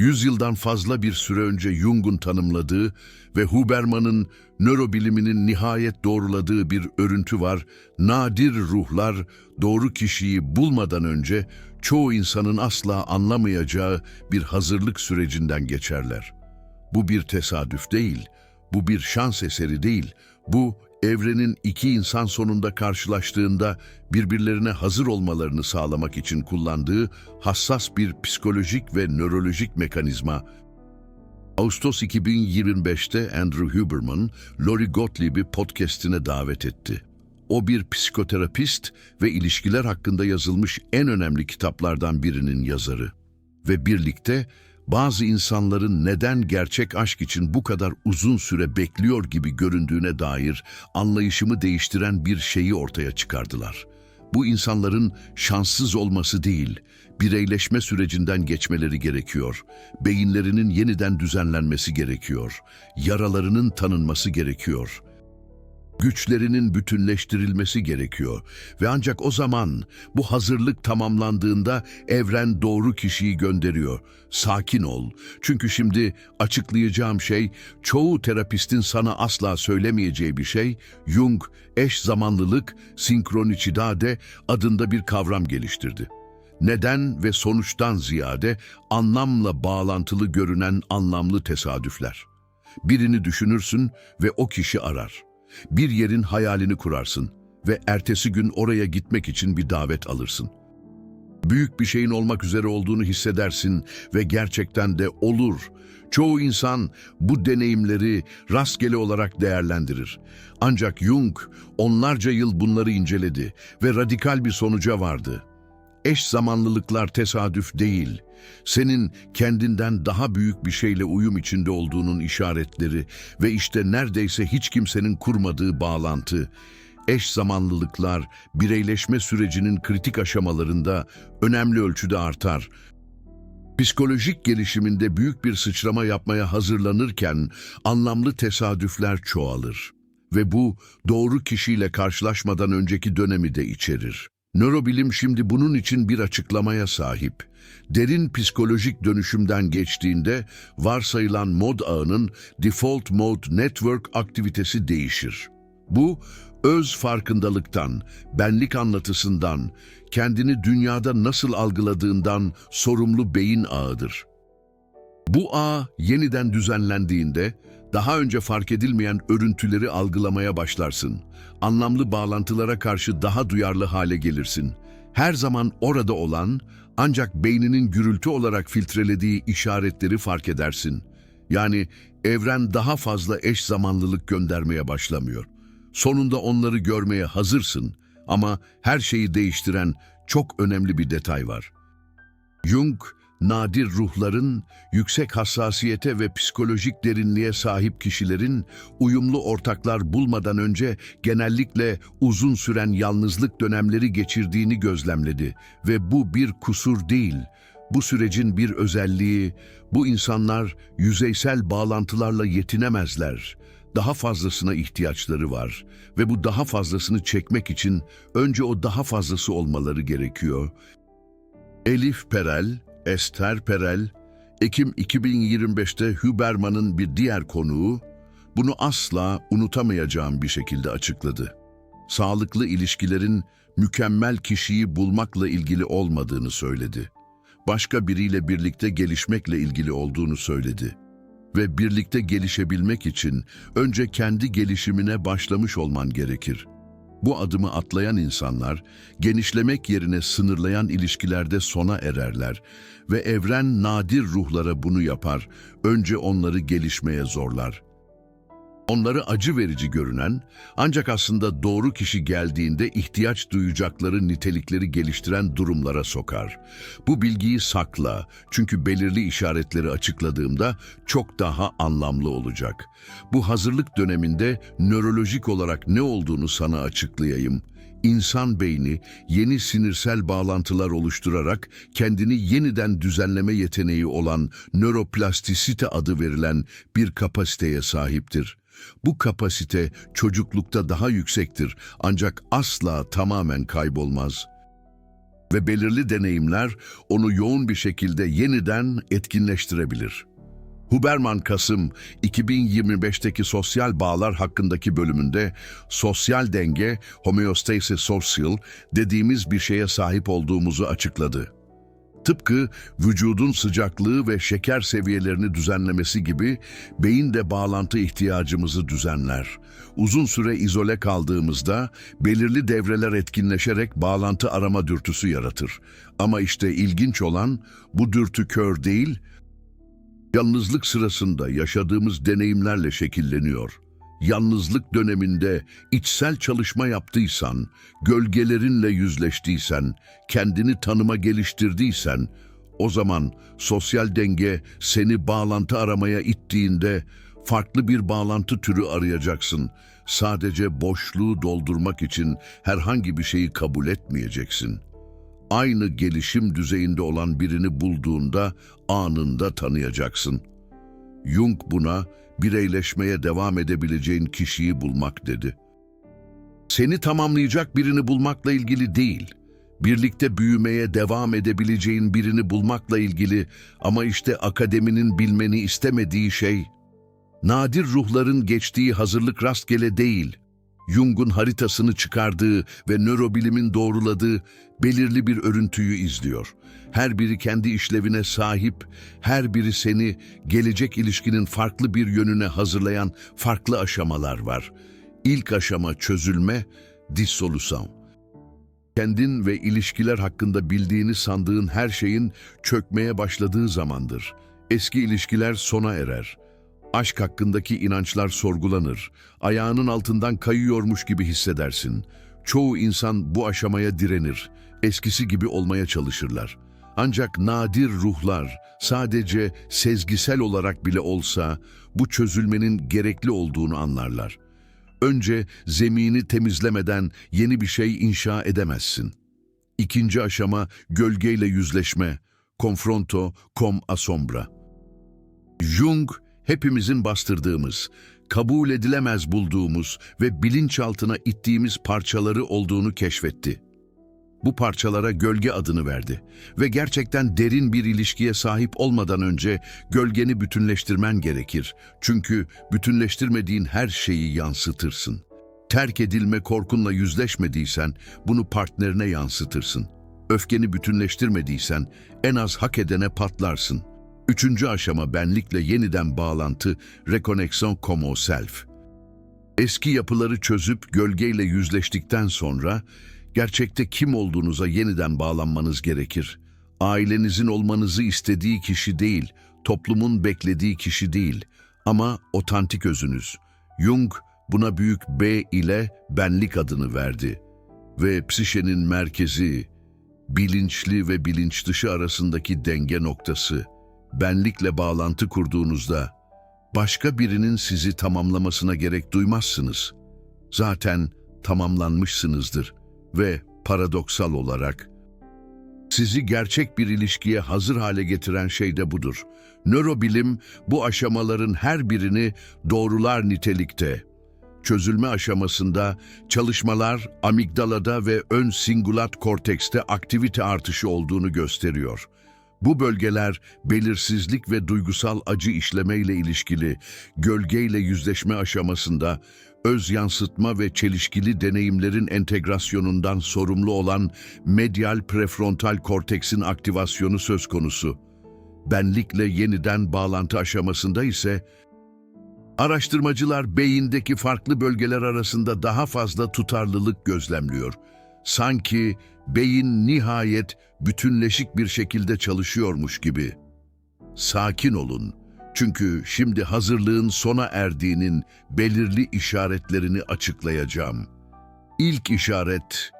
Yüzyıldan fazla bir süre önce Jung'un tanımladığı ve Huberman'ın nörobiliminin nihayet doğruladığı bir örüntü var. Nadir ruhlar doğru kişiyi bulmadan önce çoğu insanın asla anlamayacağı bir hazırlık sürecinden geçerler. Bu bir tesadüf değil, bu bir şans eseri değil, bu evrenin iki insan sonunda karşılaştığında birbirlerine hazır olmalarını sağlamak için kullandığı hassas bir psikolojik ve nörolojik mekanizma. Ağustos 2025'te Andrew Huberman, Lori Gottlieb'i podcastine davet etti. O bir psikoterapist ve ilişkiler hakkında yazılmış en önemli kitaplardan birinin yazarı. Ve birlikte bazı insanların neden gerçek aşk için bu kadar uzun süre bekliyor gibi göründüğüne dair anlayışımı değiştiren bir şeyi ortaya çıkardılar. Bu insanların şanssız olması değil, bireyleşme sürecinden geçmeleri gerekiyor. Beyinlerinin yeniden düzenlenmesi gerekiyor. Yaralarının tanınması gerekiyor. Güçlerinin bütünleştirilmesi gerekiyor ve ancak o zaman bu hazırlık tamamlandığında evren doğru kişiyi gönderiyor. Sakin ol. Çünkü şimdi açıklayacağım şey çoğu terapistin sana asla söylemeyeceği bir şey. Jung eş zamanlılık, sinkronicitade adında bir kavram geliştirdi. Neden ve sonuçtan ziyade anlamla bağlantılı görünen anlamlı tesadüfler. Birini düşünürsün ve o kişi arar. Bir yerin hayalini kurarsın ve ertesi gün oraya gitmek için bir davet alırsın. Büyük bir şeyin olmak üzere olduğunu hissedersin ve gerçekten de olur. Çoğu insan bu deneyimleri rastgele olarak değerlendirir. Ancak Jung onlarca yıl bunları inceledi ve radikal bir sonuca vardı. Eş zamanlılıklar tesadüf değil, senin kendinden daha büyük bir şeyle uyum içinde olduğunun işaretleri ve işte neredeyse hiç kimsenin kurmadığı bağlantı. Eş zamanlılıklar bireyleşme sürecinin kritik aşamalarında önemli ölçüde artar. Psikolojik gelişiminde büyük bir sıçrama yapmaya hazırlanırken anlamlı tesadüfler çoğalır ve bu doğru kişiyle karşılaşmadan önceki dönemi de içerir. Nörobilim şimdi bunun için bir açıklamaya sahip. Derin psikolojik dönüşümden geçtiğinde varsayılan mod ağının default mode network aktivitesi değişir. Bu, öz farkındalıktan, benlik anlatısından, kendini dünyada nasıl algıladığından sorumlu beyin ağıdır. Bu ağ yeniden düzenlendiğinde daha önce fark edilmeyen örüntüleri algılamaya başlarsın. Anlamlı bağlantılara karşı daha duyarlı hale gelirsin. Her zaman orada olan ancak beyninin gürültü olarak filtrelediği işaretleri fark edersin. Yani evren daha fazla eş zamanlılık göndermeye başlamıyor. Sonunda onları görmeye hazırsın ama her şeyi değiştiren çok önemli bir detay var. Jung, nadir ruhların, yüksek hassasiyete ve psikolojik derinliğe sahip kişilerin uyumlu ortaklar bulmadan önce genellikle uzun süren yalnızlık dönemleri geçirdiğini gözlemledi ve bu bir kusur değil. Bu sürecin bir özelliği, bu insanlar yüzeysel bağlantılarla yetinemezler. Daha fazlasına ihtiyaçları var ve bu daha fazlasını çekmek için önce o daha fazlası olmaları gerekiyor. Elif Perel, Esther Perel, Ekim 2025'te Huberman'ın bir diğer konuğu, bunu asla unutamayacağım bir şekilde açıkladı. Sağlıklı ilişkilerin mükemmel kişiyi bulmakla ilgili olmadığını söyledi. Başka biriyle birlikte gelişmekle ilgili olduğunu söyledi. Ve birlikte gelişebilmek için önce kendi gelişimine başlamış olman gerekir. Bu adımı atlayan insanlar, genişlemek yerine sınırlayan ilişkilerde sona ererler ve evren nadir ruhlara bunu yapar, önce onları gelişmeye zorlar. Onları acı verici görünen, ancak aslında doğru kişi geldiğinde ihtiyaç duyacakları nitelikleri geliştiren durumlara sokar. Bu bilgiyi sakla, çünkü belirli işaretleri açıkladığımda çok daha anlamlı olacak. Bu hazırlık döneminde nörolojik olarak ne olduğunu sana açıklayayım. İnsan beyni yeni sinirsel bağlantılar oluşturarak kendini yeniden düzenleme yeteneği olan nöroplastisite adı verilen bir kapasiteye sahiptir. Bu kapasite çocuklukta daha yüksektir ancak asla tamamen kaybolmaz. ve belirli deneyimler onu yoğun bir şekilde yeniden etkinleştirebilir. Huberman Kasım 2025'teki sosyal bağlar hakkındaki bölümünde sosyal denge, homeostasis social dediğimiz bir şeye sahip olduğumuzu açıkladı. Tıpkı vücudun sıcaklığı ve şeker seviyelerini düzenlemesi gibi beyin de bağlantı ihtiyacımızı düzenler. Uzun süre izole kaldığımızda belirli devreler etkinleşerek bağlantı arama dürtüsü yaratır. Ama işte ilginç olan bu dürtü kör değil, yalnızlık sırasında yaşadığımız deneyimlerle şekilleniyor. Yalnızlık döneminde içsel çalışma yaptıysan, gölgelerinle yüzleştiysen, kendini tanıma geliştirdiysen, o zaman sosyal denge seni bağlantı aramaya ittiğinde farklı bir bağlantı türü arayacaksın. Sadece boşluğu doldurmak için herhangi bir şeyi kabul etmeyeceksin. Aynı gelişim düzeyinde olan birini bulduğunda anında tanıyacaksın. Jung buna bireyleşmeye devam edebileceğin kişiyi bulmak dedi. Seni tamamlayacak birini bulmakla ilgili değil, birlikte büyümeye devam edebileceğin birini bulmakla ilgili ama işte akademinin bilmeni istemediği şey, nadir ruhların geçtiği hazırlık rastgele değil, Jung'un haritasını çıkardığı ve nörobilimin doğruladığı belirli bir örüntüyü izliyor. Her biri kendi işlevine sahip, her biri seni gelecek ilişkinin farklı bir yönüne hazırlayan farklı aşamalar var. İlk aşama çözülme, dissolution. Kendin ve ilişkiler hakkında bildiğini sandığın her şeyin çökmeye başladığı zamandır. Eski ilişkiler sona erer. Aşk hakkındaki inançlar sorgulanır. Ayağının altından kayıyormuş gibi hissedersin. Çoğu insan bu aşamaya direnir. Eskisi gibi olmaya çalışırlar. Ancak nadir ruhlar sadece sezgisel olarak bile olsa bu çözülmenin gerekli olduğunu anlarlar. Önce zemini temizlemeden yeni bir şey inşa edemezsin. İkinci aşama gölgeyle yüzleşme, confronto com asombra. Jung, hepimizin bastırdığımız, kabul edilemez bulduğumuz ve bilinçaltına ittiğimiz parçaları olduğunu keşfetti. Bu parçalara gölge adını verdi ve gerçekten derin bir ilişkiye sahip olmadan önce gölgeni bütünleştirmen gerekir. Çünkü bütünleştirmediğin her şeyi yansıtırsın. Terk edilme korkunla yüzleşmediysen bunu partnerine yansıtırsın. Öfkeni bütünleştirmediysen en az hak edene patlarsın. Üçüncü aşama benlikle yeniden bağlantı, reconnexion como self. Eski yapıları çözüp gölgeyle yüzleştikten sonra gerçekte kim olduğunuza yeniden bağlanmanız gerekir. Ailenizin olmanızı istediği kişi değil, toplumun beklediği kişi değil ama otantik özünüz. Jung buna büyük B ile benlik adını verdi ve psişenin merkezi, bilinçli ve bilinç dışı arasındaki denge noktası, benlikle bağlantı kurduğunuzda başka birinin sizi tamamlamasına gerek duymazsınız. Zaten tamamlanmışsınızdır ve paradoksal olarak sizi gerçek bir ilişkiye hazır hale getiren şey de budur. Nörobilim bu aşamaların her birini doğrular nitelikte. Çözülme aşamasında çalışmalar amigdalada ve ön singulat kortekste aktivite artışı olduğunu gösteriyor. Bu bölgeler belirsizlik ve duygusal acı işlemeyle ilişkili gölgeyle yüzleşme aşamasında öz yansıtma ve çelişkili deneyimlerin entegrasyonundan sorumlu olan medial prefrontal korteksin aktivasyonu söz konusu. Benlikle yeniden bağlantı aşamasında ise araştırmacılar beyindeki farklı bölgeler arasında daha fazla tutarlılık gözlemliyor. Sanki beyin nihayet bütünleşik bir şekilde çalışıyormuş gibi. Sakin olun. Çünkü şimdi hazırlığın sona erdiğinin belirli işaretlerini açıklayacağım. İlk işaret,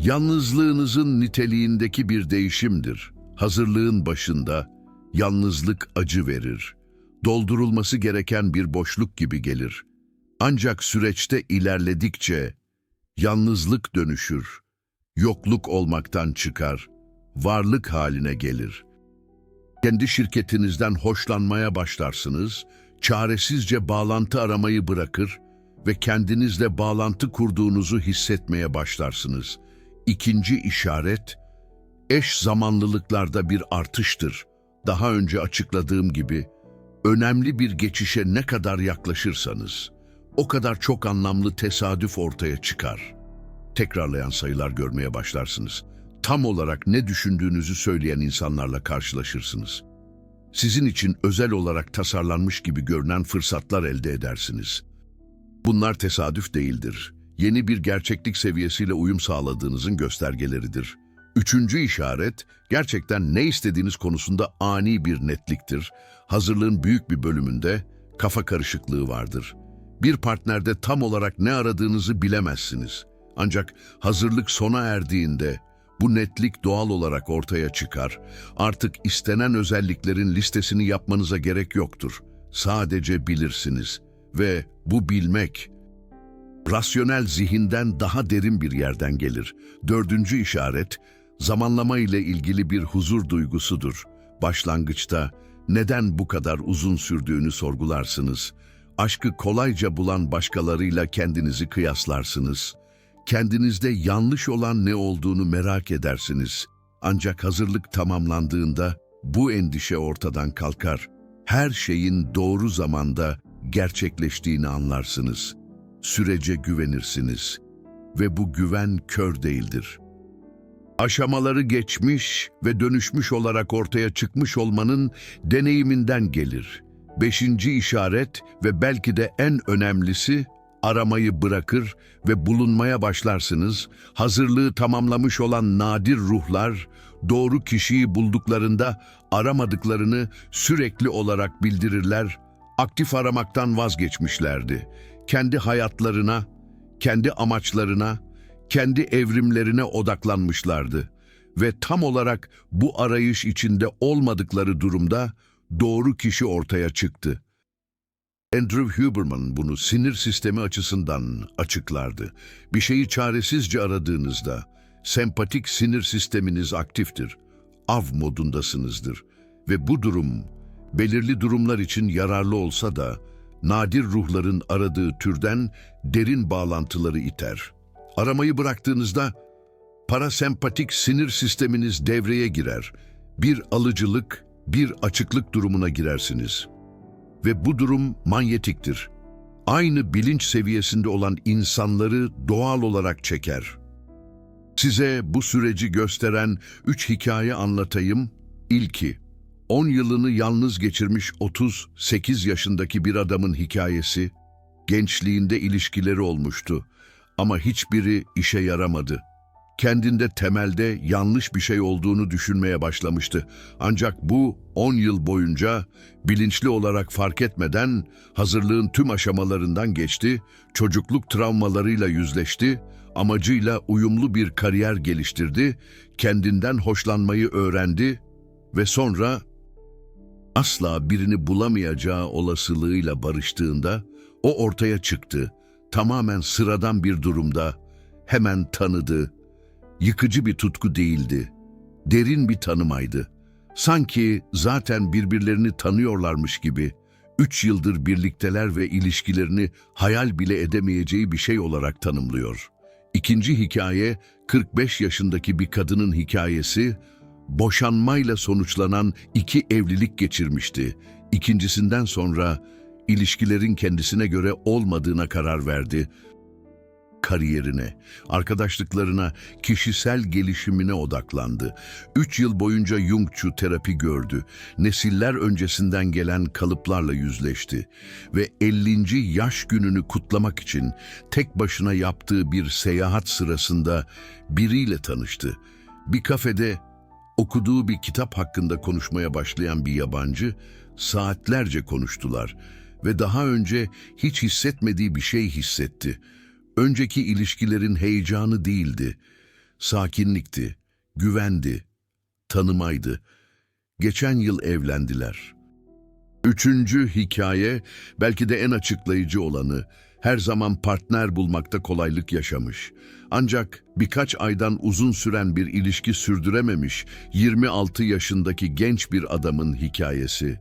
yalnızlığınızın niteliğindeki bir değişimdir. Hazırlığın başında yalnızlık acı verir. Doldurulması gereken bir boşluk gibi gelir. Ancak süreçte ilerledikçe yalnızlık dönüşür, yokluk olmaktan çıkar, varlık haline gelir.'' Kendi şirketinizden hoşlanmaya başlarsınız, çaresizce bağlantı aramayı bırakır ve kendinizle bağlantı kurduğunuzu hissetmeye başlarsınız. İkinci işaret, eş zamanlılıklarda bir artıştır. Daha önce açıkladığım gibi, önemli bir geçişe ne kadar yaklaşırsanız, o kadar çok anlamlı tesadüf ortaya çıkar. Tekrarlayan sayılar görmeye başlarsınız. Tam olarak ne düşündüğünüzü söyleyen insanlarla karşılaşırsınız. Sizin için özel olarak tasarlanmış gibi görünen fırsatlar elde edersiniz. Bunlar tesadüf değildir. Yeni bir gerçeklik seviyesiyle uyum sağladığınızın göstergeleridir. Üçüncü işaret, gerçekten ne istediğiniz konusunda ani bir netliktir. Hazırlığın büyük bir bölümünde kafa karışıklığı vardır. Bir partnerde tam olarak ne aradığınızı bilemezsiniz. Ancak hazırlık sona erdiğinde bu netlik doğal olarak ortaya çıkar. Artık istenen özelliklerin listesini yapmanıza gerek yoktur. Sadece bilirsiniz. Ve bu bilmek, rasyonel zihinden daha derin bir yerden gelir. Dördüncü işaret, zamanlama ile ilgili bir huzur duygusudur. Başlangıçta neden bu kadar uzun sürdüğünü sorgularsınız. Aşkı kolayca bulan başkalarıyla kendinizi kıyaslarsınız. Kendinizde yanlış olan ne olduğunu merak edersiniz. Ancak hazırlık tamamlandığında bu endişe ortadan kalkar. Her şeyin doğru zamanda gerçekleştiğini anlarsınız. Sürece güvenirsiniz ve bu güven kör değildir. Aşamaları geçmiş ve dönüşmüş olarak ortaya çıkmış olmanın deneyiminden gelir. Beşinci işaret ve belki de en önemlisi aramayı bırakır ve bulunmaya başlarsınız. Hazırlığı tamamlamış olan nadir ruhlar doğru kişiyi bulduklarında aramadıklarını sürekli olarak bildirirler. Aktif aramaktan vazgeçmişlerdi. Kendi hayatlarına, kendi amaçlarına, kendi evrimlerine odaklanmışlardı ve tam olarak bu arayış içinde olmadıkları durumda doğru kişi ortaya çıktı. Andrew Huberman bunu sinir sistemi açısından açıklardı. Bir şeyi çaresizce aradığınızda sempatik sinir sisteminiz aktiftir. Av modundasınızdır ve bu durum belirli durumlar için yararlı olsa da nadir ruhların aradığı türden derin bağlantıları iter. Aramayı bıraktığınızda parasempatik sinir sisteminiz devreye girer. Bir alıcılık, bir açıklık durumuna girersiniz. Ve bu durum manyetiktir. Aynı bilinç seviyesinde olan insanları doğal olarak çeker. Size bu süreci gösteren üç hikaye anlatayım. İlki, 10 yılını yalnız geçirmiş 38 yaşındaki bir adamın hikayesi, gençliğinde ilişkileri olmuştu ama hiçbiri işe yaramadı. Kendinde temelde yanlış bir şey olduğunu düşünmeye başlamıştı. Ancak bu 10 yıl boyunca bilinçli olarak fark etmeden hazırlığın tüm aşamalarından geçti, çocukluk travmalarıyla yüzleşti, amacıyla uyumlu bir kariyer geliştirdi, kendinden hoşlanmayı öğrendi ve sonra asla birini bulamayacağı olasılığıyla barıştığında o ortaya çıktı. Tamamen sıradan bir durumda hemen tanıdı. Yıkıcı bir tutku değildi. Derin bir tanımaydı. Sanki zaten birbirlerini tanıyorlarmış gibi üç yıldır birlikteler ve ilişkilerini hayal bile edemeyeceği bir şey olarak tanımlıyor. İkinci hikaye 45 yaşındaki bir kadının hikayesi boşanmayla sonuçlanan iki evlilik geçirmişti. İkincisinden sonra ilişkilerin kendisine göre olmadığına karar verdi. Kariyerine, arkadaşlıklarına, kişisel gelişimine odaklandı. Üç yıl boyunca Jungçu terapi gördü. Nesiller öncesinden gelen kalıplarla yüzleşti. Ve 50. yaş gününü kutlamak için tek başına yaptığı bir seyahat sırasında biriyle tanıştı. Bir kafede okuduğu bir kitap hakkında konuşmaya başlayan bir yabancı saatlerce konuştular ve daha önce hiç hissetmediği bir şey hissetti. Önceki ilişkilerin heyecanı değildi, sakinlikti, güvendi, tanımaydı. Geçen yıl evlendiler. Üçüncü hikaye, belki de en açıklayıcı olanı, her zaman partner bulmakta kolaylık yaşamış. Ancak birkaç aydan uzun süren bir ilişki sürdürememiş 26 yaşındaki genç bir adamın hikayesi.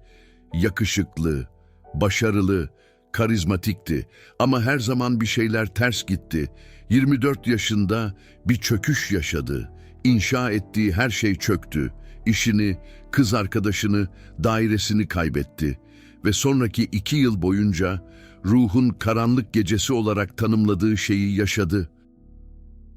Yakışıklı, başarılı, karizmatikti ama her zaman bir şeyler ters gitti. 24 yaşında bir çöküş yaşadı. inşa ettiği her şey çöktü. İşini, kız arkadaşını, dairesini kaybetti. Ve sonraki iki yıl boyunca ruhun karanlık gecesi olarak tanımladığı şeyi yaşadı.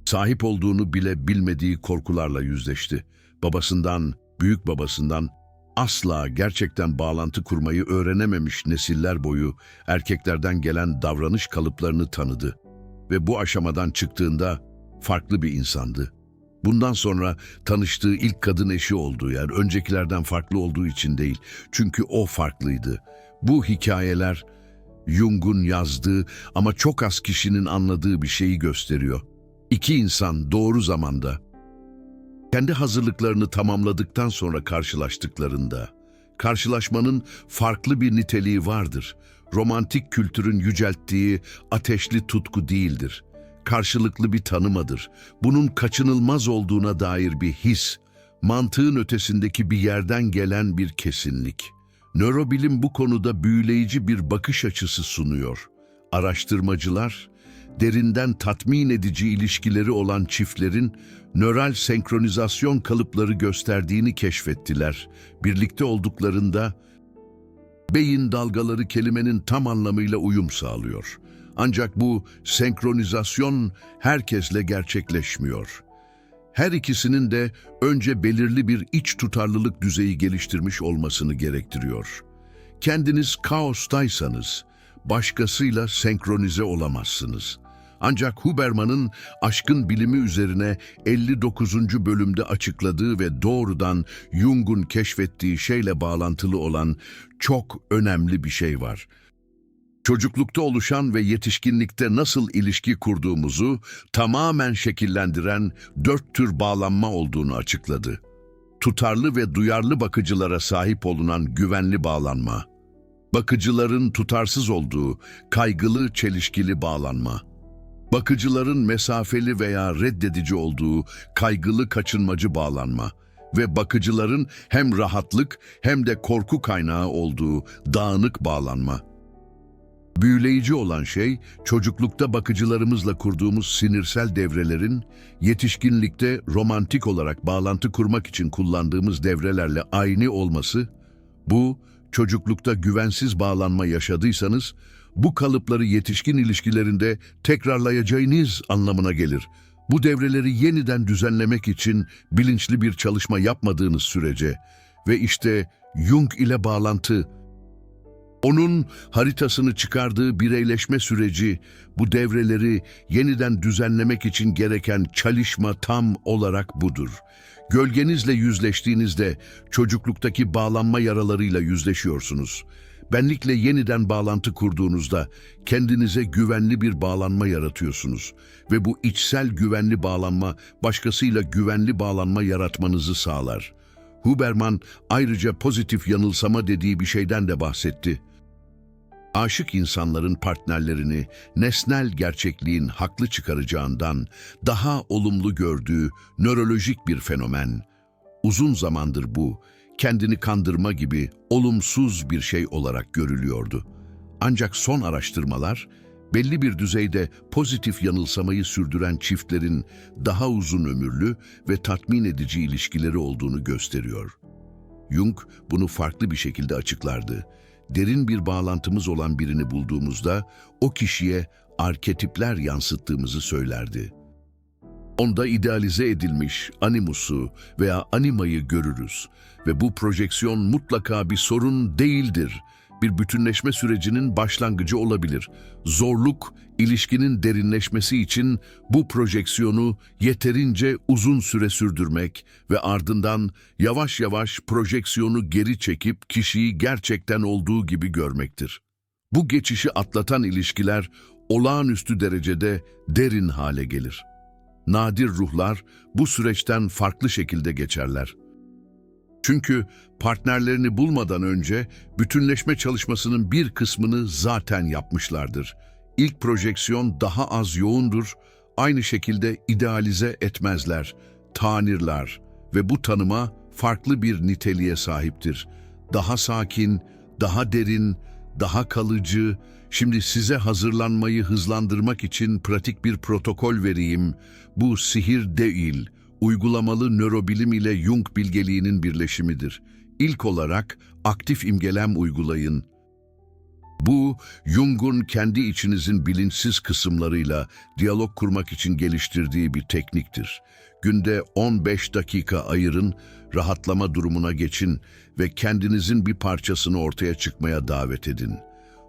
Sahip olduğunu bile bilmediği korkularla yüzleşti. Babasından, büyük babasından asla gerçekten bağlantı kurmayı öğrenememiş nesiller boyu erkeklerden gelen davranış kalıplarını tanıdı. Ve bu aşamadan çıktığında farklı bir insandı. Bundan sonra tanıştığı ilk kadın eşi oldu. Yani öncekilerden farklı olduğu için değil. Çünkü o farklıydı. Bu hikayeler Jung'un yazdığı ama çok az kişinin anladığı bir şeyi gösteriyor. İki insan doğru zamanda kendi hazırlıklarını tamamladıktan sonra karşılaştıklarında, karşılaşmanın farklı bir niteliği vardır. Romantik kültürün yücelttiği ateşli tutku değildir. Karşılıklı bir tanımadır. Bunun kaçınılmaz olduğuna dair bir his, mantığın ötesindeki bir yerden gelen bir kesinlik. Nörobilim bu konuda büyüleyici bir bakış açısı sunuyor. Araştırmacılar, derinden tatmin edici ilişkileri olan çiftlerin nöral senkronizasyon kalıpları gösterdiğini keşfettiler. Birlikte olduklarında beyin dalgaları kelimenin tam anlamıyla uyum sağlıyor. Ancak bu senkronizasyon herkesle gerçekleşmiyor. Her ikisinin de önce belirli bir iç tutarlılık düzeyi geliştirmiş olmasını gerektiriyor. Kendiniz kaostaysanız, başkasıyla senkronize olamazsınız. Ancak Huberman'ın aşkın bilimi üzerine 59. bölümde açıkladığı ve doğrudan Jung'un keşfettiği şeyle bağlantılı olan çok önemli bir şey var. Çocuklukta oluşan ve yetişkinlikte nasıl ilişki kurduğumuzu tamamen şekillendiren dört tür bağlanma olduğunu açıkladı. Tutarlı ve duyarlı bakıcılara sahip olunan güvenli bağlanma, bakıcıların tutarsız olduğu kaygılı çelişkili bağlanma, bakıcıların mesafeli veya reddedici olduğu kaygılı kaçınmacı bağlanma ve bakıcıların hem rahatlık hem de korku kaynağı olduğu dağınık bağlanma. Büyüleyici olan şey, çocuklukta bakıcılarımızla kurduğumuz sinirsel devrelerin, yetişkinlikte romantik olarak bağlantı kurmak için kullandığımız devrelerle aynı olması, bu, çocuklukta güvensiz bağlanma yaşadıysanız, bu kalıpları yetişkin ilişkilerinde tekrarlayacağınız anlamına gelir. Bu devreleri yeniden düzenlemek için bilinçli bir çalışma yapmadığınız sürece ve işte Jung ile bağlantı, onun haritasını çıkardığı bireyleşme süreci bu devreleri yeniden düzenlemek için gereken çalışma tam olarak budur. Gölgenizle yüzleştiğinizde çocukluktaki bağlanma yaralarıyla yüzleşiyorsunuz. Benlikle yeniden bağlantı kurduğunuzda kendinize güvenli bir bağlanma yaratıyorsunuz ve bu içsel güvenli bağlanma başkasıyla güvenli bağlanma yaratmanızı sağlar. Huberman ayrıca pozitif yanılsama dediği bir şeyden de bahsetti. Aşık insanların partnerlerini nesnel gerçekliğin haklı çıkaracağından daha olumlu gördüğü nörolojik bir fenomen. Uzun zamandır bu, kendini kandırma gibi olumsuz bir şey olarak görülüyordu. Ancak son araştırmalar, belli bir düzeyde pozitif yanılsamayı sürdüren çiftlerin daha uzun ömürlü ve tatmin edici ilişkileri olduğunu gösteriyor. Jung bunu farklı bir şekilde açıklardı. Derin bir bağlantımız olan birini bulduğumuzda o kişiye arketipler yansıttığımızı söylerdi. Onda idealize edilmiş animusu veya animayı görürüz ve bu projeksiyon mutlaka bir sorun değildir. Bir bütünleşme sürecinin başlangıcı olabilir. Zorluk, ilişkinin derinleşmesi için bu projeksiyonu yeterince uzun süre sürdürmek ve ardından yavaş yavaş projeksiyonu geri çekip kişiyi gerçekten olduğu gibi görmektir. Bu geçişi atlatan ilişkiler olağanüstü derecede derin hale gelir. Nadir ruhlar bu süreçten farklı şekilde geçerler. Çünkü partnerlerini bulmadan önce bütünleşme çalışmasının bir kısmını zaten yapmışlardır. İlk projeksiyon daha az yoğundur, aynı şekilde idealize etmezler, tanirler ve bu tanıma farklı bir niteliğe sahiptir. Daha sakin, daha derin, daha kalıcı. Şimdi size hazırlanmayı hızlandırmak için pratik bir protokol vereyim. Bu sihir değil, uygulamalı nörobilim ile Jung bilgeliğinin birleşimidir. İlk olarak aktif imgelem uygulayın. Bu, Jung'un kendi içinizin bilinçsiz kısımlarıyla diyalog kurmak için geliştirdiği bir tekniktir. Günde 15 dakika ayırın, rahatlama durumuna geçin ve kendinizin bir parçasını ortaya çıkmaya davet edin.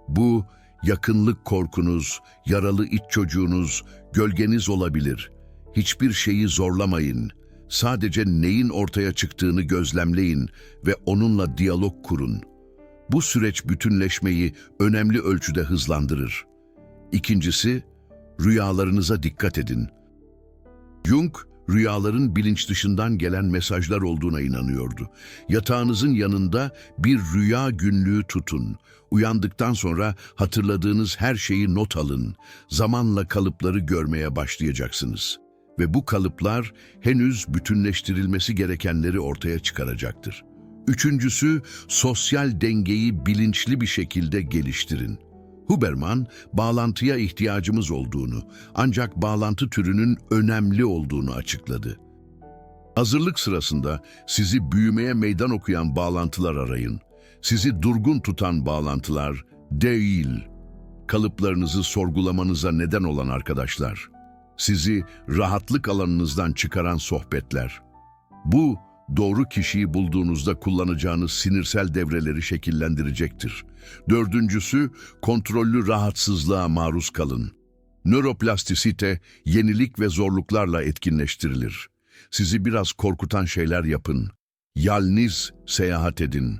Bu, yakınlık korkunuz, yaralı iç çocuğunuz, gölgeniz olabilir. Hiçbir şeyi zorlamayın. Sadece neyin ortaya çıktığını gözlemleyin ve onunla diyalog kurun. Bu süreç bütünleşmeyi önemli ölçüde hızlandırır. İkincisi, rüyalarınıza dikkat edin. Jung, rüyaların bilinç dışından gelen mesajlar olduğuna inanıyordu. Yatağınızın yanında bir rüya günlüğü tutun. Uyandıktan sonra hatırladığınız her şeyi not alın. Zamanla kalıpları görmeye başlayacaksınız. Ve bu kalıplar henüz bütünleştirilmesi gerekenleri ortaya çıkaracaktır. Üçüncüsü, sosyal dengeyi bilinçli bir şekilde geliştirin. Huberman, bağlantıya ihtiyacımız olduğunu, ancak bağlantı türünün önemli olduğunu açıkladı. Hazırlık sırasında sizi büyümeye meydan okuyan bağlantılar arayın. Sizi durgun tutan bağlantılar değil. Kalıplarınızı sorgulamanıza neden olan arkadaşlar. Sizi rahatlık alanınızdan çıkaran sohbetler. Bu, doğru kişiyi bulduğunuzda kullanacağınız sinirsel devreleri şekillendirecektir. Dördüncüsü, kontrollü rahatsızlığa maruz kalın. Nöroplastisite, yenilik ve zorluklarla etkinleştirilir. Sizi biraz korkutan şeyler yapın. Yalnız seyahat edin.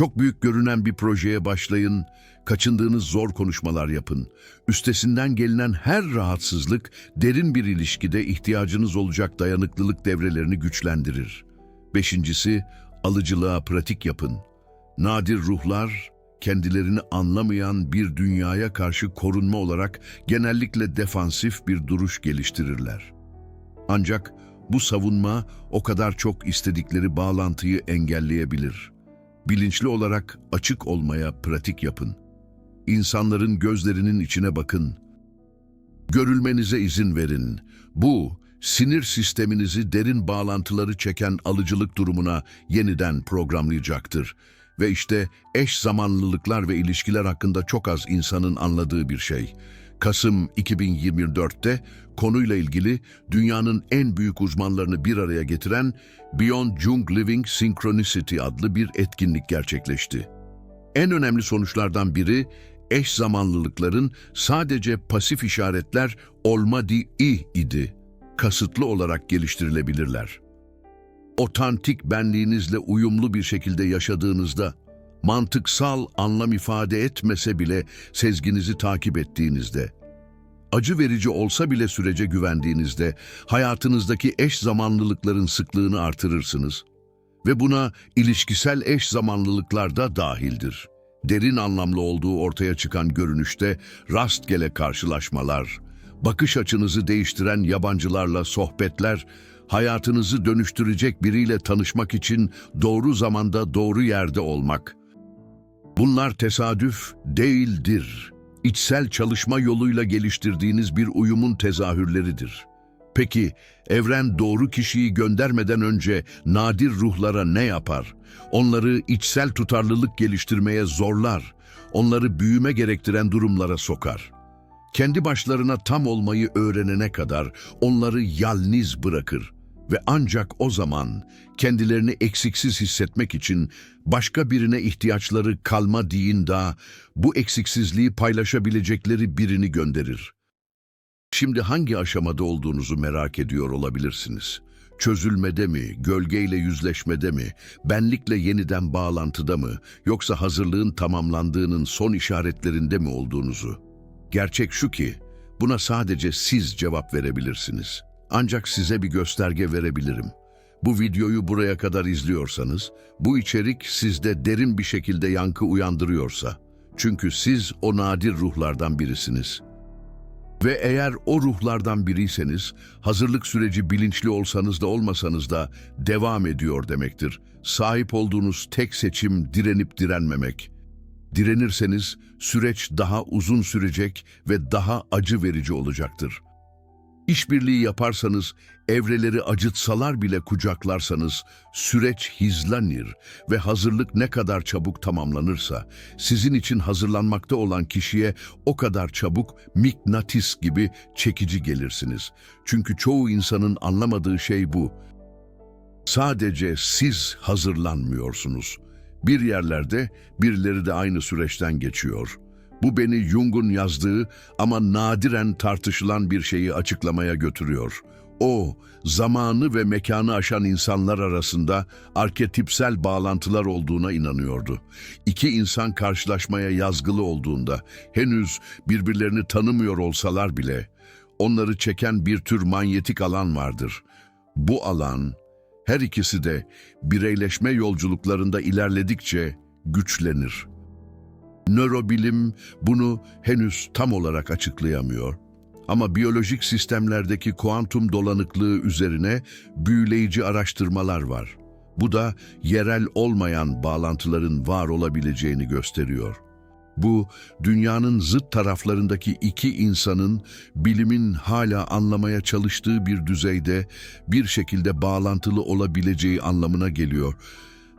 Çok büyük görünen bir projeye başlayın, kaçındığınız zor konuşmalar yapın. Üstesinden gelinen her rahatsızlık, derin bir ilişkide ihtiyacınız olacak dayanıklılık devrelerini güçlendirir. Beşincisi, alıcılığa pratik yapın. Nadir ruhlar, kendilerini anlamayan bir dünyaya karşı korunma olarak genellikle defansif bir duruş geliştirirler. Ancak bu savunma o kadar çok istedikleri bağlantıyı engelleyebilir. Bilinçli olarak açık olmaya pratik yapın. İnsanların gözlerinin içine bakın. Görülmenize izin verin. Bu, sinir sisteminizi derin bağlantıları çeken alıcılık durumuna yeniden programlayacaktır. Ve işte eş zamanlılıklar ve ilişkiler hakkında çok az insanın anladığı bir şey. Kasım 2024'te konuyla ilgili dünyanın en büyük uzmanlarını bir araya getiren Beyond Jung Living Synchronicity adlı bir etkinlik gerçekleşti. En önemli sonuçlardan biri eş zamanlılıkların sadece pasif işaretler olmadığı idi. Kasıtlı olarak geliştirilebilirler. Otantik benliğinizle uyumlu bir şekilde yaşadığınızda, mantıksal anlam ifade etmese bile sezginizi takip ettiğinizde, acı verici olsa bile sürece güvendiğinizde hayatınızdaki eş zamanlılıkların sıklığını artırırsınız ve buna ilişkisel eş zamanlılıklar da dahildir. Derin anlamlı olduğu ortaya çıkan görünüşte rastgele karşılaşmalar, bakış açınızı değiştiren yabancılarla sohbetler, hayatınızı dönüştürecek biriyle tanışmak için doğru zamanda doğru yerde olmak. Bunlar tesadüf değildir. İçsel çalışma yoluyla geliştirdiğiniz bir uyumun tezahürleridir. Peki, evren doğru kişiyi göndermeden önce nadir ruhlara ne yapar? Onları içsel tutarlılık geliştirmeye zorlar, onları büyüme gerektiren durumlara sokar. Kendi başlarına tam olmayı öğrenene kadar onları yalnız bırakır ve ancak o zaman kendilerini eksiksiz hissetmek için başka birine ihtiyaçları kalma daha bu eksiksizliği paylaşabilecekleri birini gönderir. Şimdi hangi aşamada olduğunuzu merak ediyor olabilirsiniz. Çözülmede mi, gölgeyle yüzleşmede mi, benlikle yeniden bağlantıda mı, yoksa hazırlığın tamamlandığının son işaretlerinde mi olduğunuzu? Gerçek şu ki, buna sadece siz cevap verebilirsiniz. Ancak size bir gösterge verebilirim. Bu videoyu buraya kadar izliyorsanız, bu içerik sizde derin bir şekilde yankı uyandırıyorsa, çünkü siz o nadir ruhlardan birisiniz.'' Ve eğer o ruhlardan biriyseniz, hazırlık süreci bilinçli olsanız da olmasanız da devam ediyor demektir. Sahip olduğunuz tek seçim direnip direnmemek. Direnirseniz süreç daha uzun sürecek ve daha acı verici olacaktır. İşbirliği yaparsanız, evreleri acıtsalar bile kucaklarsanız süreç hizlenir ve hazırlık ne kadar çabuk tamamlanırsa sizin için hazırlanmakta olan kişiye o kadar çabuk mıknatıs gibi çekici gelirsiniz. Çünkü çoğu insanın anlamadığı şey bu. Sadece siz hazırlanmıyorsunuz. Bir yerlerde birileri de aynı süreçten geçiyor. Bu beni Jung'un yazdığı ama nadiren tartışılan bir şeyi açıklamaya götürüyor. O, zamanı ve mekanı aşan insanlar arasında arketipsel bağlantılar olduğuna inanıyordu. İki insan karşılaşmaya yazgılı olduğunda, henüz birbirlerini tanımıyor olsalar bile, onları çeken bir tür manyetik alan vardır. Bu alan, her ikisi de bireyleşme yolculuklarında ilerledikçe güçlenir. Nörobilim bunu henüz tam olarak açıklayamıyor. Ama biyolojik sistemlerdeki kuantum dolanıklığı üzerine büyüleyici araştırmalar var. Bu da yerel olmayan bağlantıların var olabileceğini gösteriyor. Bu, dünyanın zıt taraflarındaki iki insanın bilimin hala anlamaya çalıştığı bir düzeyde bir şekilde bağlantılı olabileceği anlamına geliyor.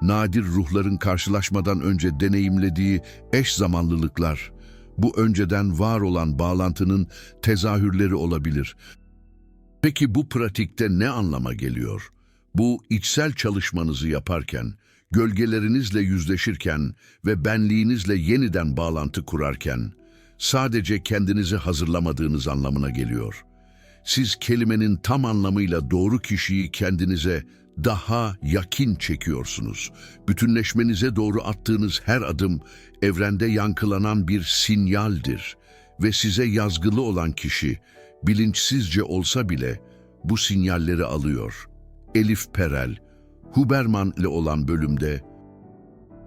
Nadir ruhların karşılaşmadan önce deneyimlediği eş zamanlılıklar, bu önceden var olan bağlantının tezahürleri olabilir. Peki bu pratikte ne anlama geliyor? Bu içsel çalışmanızı yaparken, gölgelerinizle yüzleşirken ve benliğinizle yeniden bağlantı kurarken, sadece kendinizi hazırlamadığınız anlamına geliyor. Siz kelimenin tam anlamıyla doğru kişiyi kendinize daha yakin çekiyorsunuz. Bütünleşmenize doğru attığınız her adım evrende yankılanan bir sinyaldir ve size yazgılı olan kişi bilinçsizce olsa bile bu sinyalleri alıyor. Elif Perel, Huberman ile olan bölümde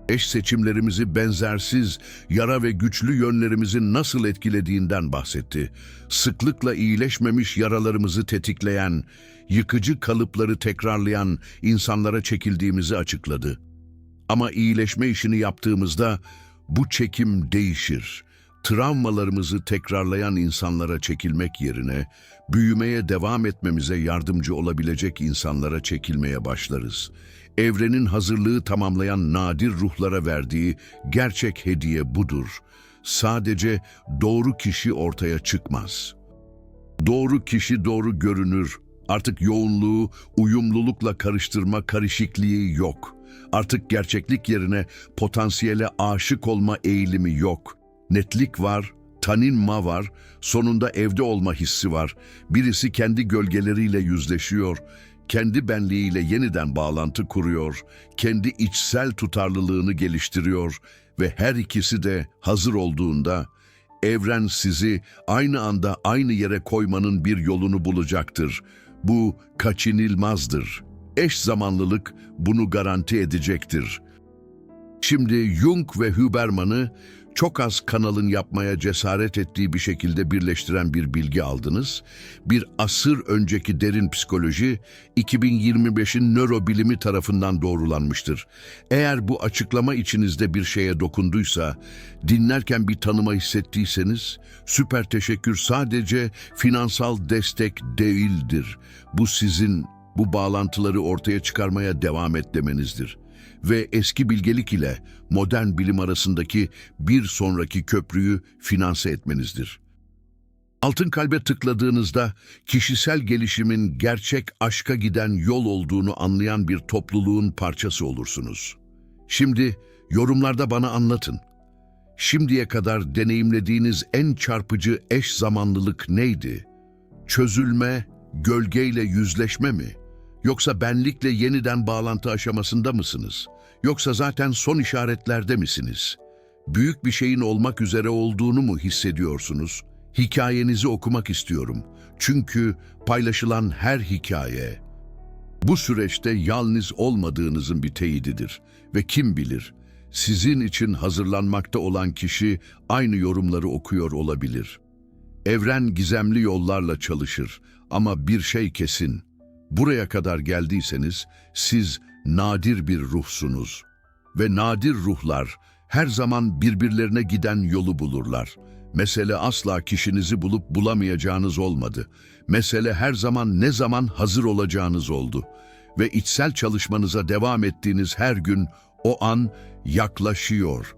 eş seçimlerimizi benzersiz, yara ve güçlü yönlerimizi nasıl etkilediğinden bahsetti. Sıklıkla iyileşmemiş yaralarımızı tetikleyen, yıkıcı kalıpları tekrarlayan insanlara çekildiğimizi açıkladı. Ama iyileşme işini yaptığımızda bu çekim değişir. Travmalarımızı tekrarlayan insanlara çekilmek yerine büyümeye devam etmemize yardımcı olabilecek insanlara çekilmeye başlarız. Evrenin hazırlığı tamamlayan nadir ruhlara verdiği gerçek hediye budur. Sadece doğru kişi ortaya çıkmaz. Doğru kişi doğru görünür. Artık yoğunluğu uyumlulukla karıştırma karışıklığı yok. Artık gerçeklik yerine potansiyele aşık olma eğilimi yok. Netlik var, taninma var, sonunda evde olma hissi var. Birisi kendi gölgeleriyle yüzleşiyor, kendi benliğiyle yeniden bağlantı kuruyor, kendi içsel tutarlılığını geliştiriyor ve her ikisi de hazır olduğunda evren sizi aynı anda aynı yere koymanın bir yolunu bulacaktır. Bu kaçınılmazdır. Eş zamanlılık bunu garanti edecektir. Şimdi Jung ve Huberman'ı çok az kanalın yapmaya cesaret ettiği bir şekilde birleştiren bir bilgi aldınız. Bir asır önceki derin psikoloji 2025'in nörobilimi tarafından doğrulanmıştır. Eğer bu açıklama içinizde bir şeye dokunduysa, dinlerken bir tanıma hissettiyseniz, süper teşekkür sadece finansal destek değildir. Bu sizin bu bağlantıları ortaya çıkarmaya devam et demenizdir ve eski bilgelik ile modern bilim arasındaki bir sonraki köprüyü finanse etmenizdir. Altın kalbe tıkladığınızda kişisel gelişimin gerçek aşka giden yol olduğunu anlayan bir topluluğun parçası olursunuz. Şimdi yorumlarda bana anlatın. Şimdiye kadar deneyimlediğiniz en çarpıcı eş zamanlılık neydi? Çözülme, gölgeyle yüzleşme mi? Yoksa benlikle yeniden bağlantı aşamasında mısınız? Yoksa zaten son işaretlerde misiniz? Büyük bir şeyin olmak üzere olduğunu mu hissediyorsunuz? Hikayenizi okumak istiyorum. Çünkü paylaşılan her hikaye bu süreçte yalnız olmadığınızın bir teyididir. Ve kim bilir, sizin için hazırlanmakta olan kişi aynı yorumları okuyor olabilir. Evren gizemli yollarla çalışır ama bir şey kesin. Buraya kadar geldiyseniz siz nadir bir ruhsunuz. Ve nadir ruhlar her zaman birbirlerine giden yolu bulurlar. Mesele asla kişinizi bulup bulamayacağınız olmadı. Mesele her zaman ne zaman hazır olacağınız oldu. Ve içsel çalışmanıza devam ettiğiniz her gün o an yaklaşıyor.